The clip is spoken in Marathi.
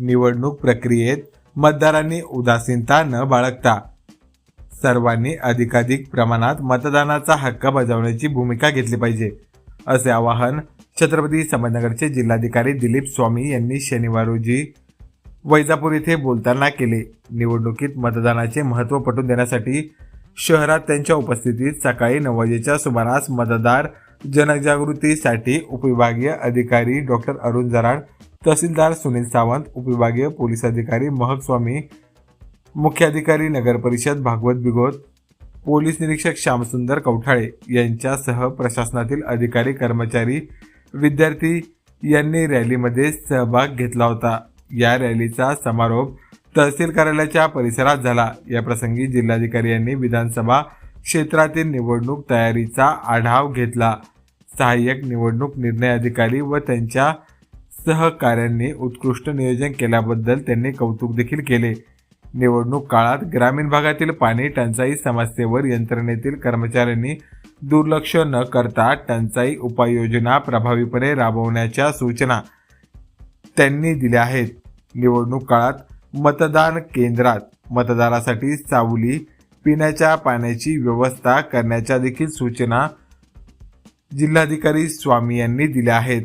निवडणूक प्रक्रियेत मतदारांनी उदासीनता न बाळगता सर्वांनी अधिकाधिक प्रमाणात मतदानाचा हक्क बजावण्याची भूमिका घेतली पाहिजे असे आवाहन छत्रपती संभाजीनगरचे जिल्हाधिकारी दिलीप स्वामी यांनी शनिवार रोजी वैजापूर येथे बोलताना केले. निवडणुकीत मतदानाचे महत्त्व पटवून देण्यासाठी शहरात त्यांच्या उपस्थितीत सकाळी नऊ वाजेच्या सुमारास मतदार जनजागृतीसाठी उपविभागीय अधिकारी डॉक्टर अरुण जराड तहसीलदार सुनील सावंत उपविभागीय पोलीस अधिकारी महक स्वामी मुख्याधिकारी नगर परिषद भागवत बिगोत पोलीस निरीक्षक श्यामसुंदर कवठाळे यांच्यासह प्रशासनातील अधिकारी कर्मचारी विद्यार्थी यांनी रॅलीमध्ये सहभाग घेतला होता. या रॅलीचा समारोप तहसील कार्यालयाच्या परिसरात झाला. याप्रसंगी जिल्हाधिकारी यांनी विधानसभा क्षेत्रातील निवडणूक तयारीचा आढावा घेतला. सहाय्यक निवडणूक निर्णय अधिकारी व त्यांच्या सहकाऱ्यांनी उत्कृष्ट नियोजन केल्याबद्दल त्यांनी कौतुक देखील केले. निवडणूक काळात ग्रामीण भागातील पाणी टंचाई समस्येवर यंत्रणेतील कर्मचाऱ्यांनी दुर्लक्ष न करता टंचाई उपाययोजना प्रभावीपणे राबवण्याच्या सूचना त्यांनी दिल्या आहेत. निवडणूक काळात मतदान केंद्रात मतदारासाठी सावली पिण्याच्या पाण्याची व्यवस्था करण्याच्या देखील सूचना जिल्हाधिकारी स्वामी यांनी दिल्या आहेत.